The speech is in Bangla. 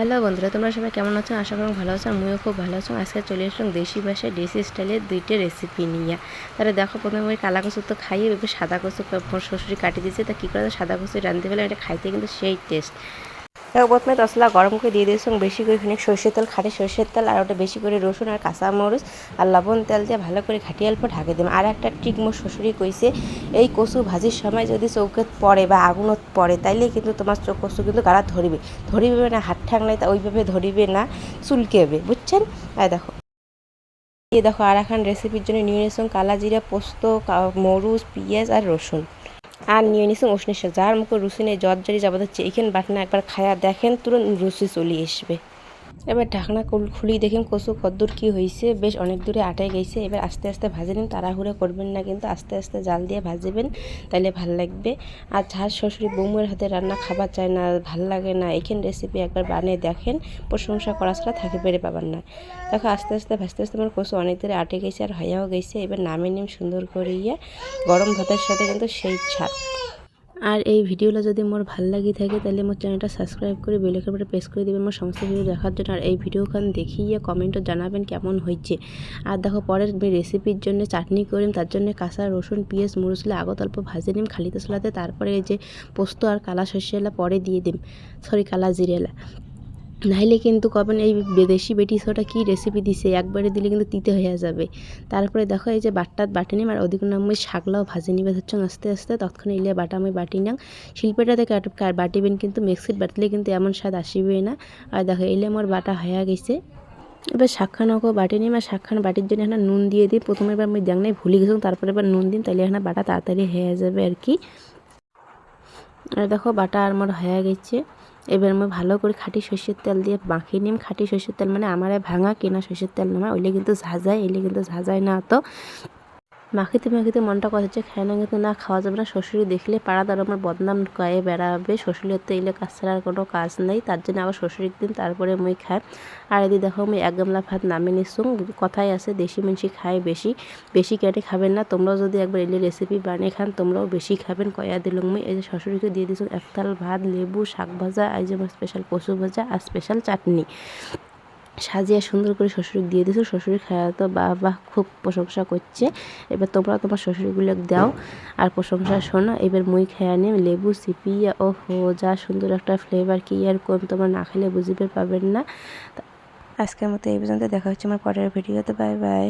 হ্যালো বন্ধুরা, তোমরা সবাই কেমন আছো? আশা করুন ভালো আছো, আমিও খুব ভালো আছো। আজকে চলে আসলাম দেশি ভাষায়, দেশি স্টাইলের দুইটা রেসিপি নিয়ে। তাহলে দেখো, প্রথমে ওই কালা কচু তো খাইয়ে এবার সাদা কচু শ্বশুরি কাটি দিয়েছে, তা কী করে সাদা কচু রাঁধতে পেলে এটা খাইতে কিন্তু সেই টেস্ট প্রথমে তসলা গরম করে দিয়ে দিয়েছিলাম বেশি করে খানিক সর্ষের তেল খাটে সর্ষের তেল আর ওটা বেশি করে রসুন আর কাঁচা মরিচ আর লবণ তেল দিয়ে ভালো করে ঘাটিয়ে অল্প ঢাকে দিলাম। আর একটা ট্রিক মোর শ্বশুরি কইছে, এই কচু ভাজির সময় যদি চৌকে পড়ে বা আগুনত পড়ে, তাইলে কিন্তু তোমার চোখ কচু কিন্তু গাড়া ধরিবে। ধরিবে না হাত ঠাং নাই তা ওইভাবে ধরিবে না, চুলকেবে, বুঝছেন? আর দেখো, এই দেখো আর এখন রেসিপির জন্য নিয়ে নিয়েছিলাম কালা জিরা পোস্ত মরিচ, পেঁয়াজ আর রসুন। আর নিয়ে নিছেন উষ্ণেশ্বর যার মুখে রুচি নেই জ্বর জারি যাব হচ্ছে এখানে বাটনা একবার খায়া দেখেন তুরন্ত রুচি চলে আসবে এবার ঢাকনা খুল- দেখেন কচু কদ্দূর কি হয়েছে বেশ অনেক দূরে আটাই গেছে। এবার আস্তে আস্তে ভাজে নিন। তাড়াহুড়ো করবেন না কিন্তু আস্তে আস্তে জাল দিয়ে ভাজবেন তাহলে ভালো লাগবে। আর ঝাল শ্বশুরি বৌমের হাতে রান্না খাবার চায় না, ভালো লাগে না। এইখান রেসিপি একবার বানিয়ে দেখেন। প্রশংসা করা ছাড়া থাকে পেরে পাবার না। দেখো আস্তে আস্তে ভাজতে ভাজতে আমার কচু অনেক দূরে আটে গেছে আর হয়েও গেছে। এবার নামে নিম সুন্দর করে গরম ভাতের সাথে কিন্তু সেই ছাড় আর এই ভিডিওটা যদি মোর ভালো লাগি থাকে, তাহলে মোর চ্যানেলটা সাবস্ক্রাইব করে বেলের উপরে প্রেস করে দেবেন মোর সমস্ত ভিডিও দেখার জন্য। আর এই ভিডিওখান দেখিয়ে কমেন্টও জানাবেন কেমন হয়েছে আর দেখো, পরের রেসিপির জন্য চাটনি করিম, তার জন্য কাঁচা রসুন, পেঁয়াজ মরুচলে আগত অল্প ভাজে নিম, খালি তসলাতে তারপরে এই যে পোস্ত আর কালা সর্ষেলা পরে দিয়ে দিম। সরি কালা জিরেলা নাইলে কিন্তু কবেন এই বিদেশি বেটি সোটা কী রেসিপি দিছে, একবারে দিলে কিন্তু তিতে হয়ে যাবে। তারপরে দেখো এই যে বাটটাত বাটি নিম আর ওদিকে আমি শাকলাও ভাজে নিবে হচ্ছে আস্তে আস্তে তৎক্ষণে ইলে বাটা আমি বাটি নাং শিল্পেটাতে বাটিবেন কিন্তু মিক্সির বাটলে কিন্তু এমন স্বাদ আসিবে না। আর দেখো, এলে আমার বাটা হয়ে গেছে। এবার শাকখান ওকে বাটি নিম আর শাকখান বাটির জন্য এখানে নুন দিয়ে দিই। প্রথমে এবার আমি দেখ নাই, ভুলে গেছিলাম তারপরে এবার নুন দিন তাহলে এখানে বাটা তাড়াতাড়ি হয়ে যাবে আর কি। আর দেখো, বাটা আর আমার হয়ে গেছে। এবার আমি ভালো করে খাঁটি সর্ষের তেল দিয়ে মাখিয়ে নিম। খাঁটি সর্ষের তেল মানে আমার ভাঙা কেনা সর্ষের তেল নয় ওইলে কিন্তু ঝাঁঝায় এলে কিন্তু ঝাঁঝায় না তো। মাখিতে মাখিতে মনটা কথা হচ্ছে খায় না, কিন্তু না, খাওয়া যাবে না। শ্বশুরি দেখলে পাড়া তার আমার বদনাম গায়ে বেড়াবে। শ্বশুরের তো এলে কাজ ছাড়া আর কোনো কাজ নেই। তার জন্য আবার শ্বশুরির দিন, তারপরে মুই খাই। আর এদিকে দেখো আমি এক গামলা ভাত নামিয়ে নিচ্ছুম। কথাই আছে, দেশি মিনসি খায় বেশি। বেশি কেটে খাবেন না। তোমরাও যদি একবার এলে রেসিপি বানিয়ে খান, তোমরাও বেশি খাবেন। কয়া দিলুম মুই। এই যে শ্বশুরিকে দিয়ে দিচ্ছি এক থাল ভাত, লেবু, শাক ভাজা এই যে আমার স্পেশাল কচু ভাজা আর স্পেশাল চাটনি। সাজিয়ে সুন্দর করে শ্বশুর দিয়ে দিছো শ্বশুর খাওয়া তো বাবা খুব প্রশংসা করছে। এবার তোমরা তোমার শ্বশুরগুলো দাও আর প্রশংসা শোনো। এবার মুই খেয়া নিয়ে লেবু, সিপিয়া ও হো যা সুন্দর একটা ফ্লেভার কি আর কম তোমরা না খেলে বুঝতে পারবেন না। আজকের মতো এই পর্যন্ত। দেখা হচ্ছে আমার পরের ভিডিওতে। Bye bye.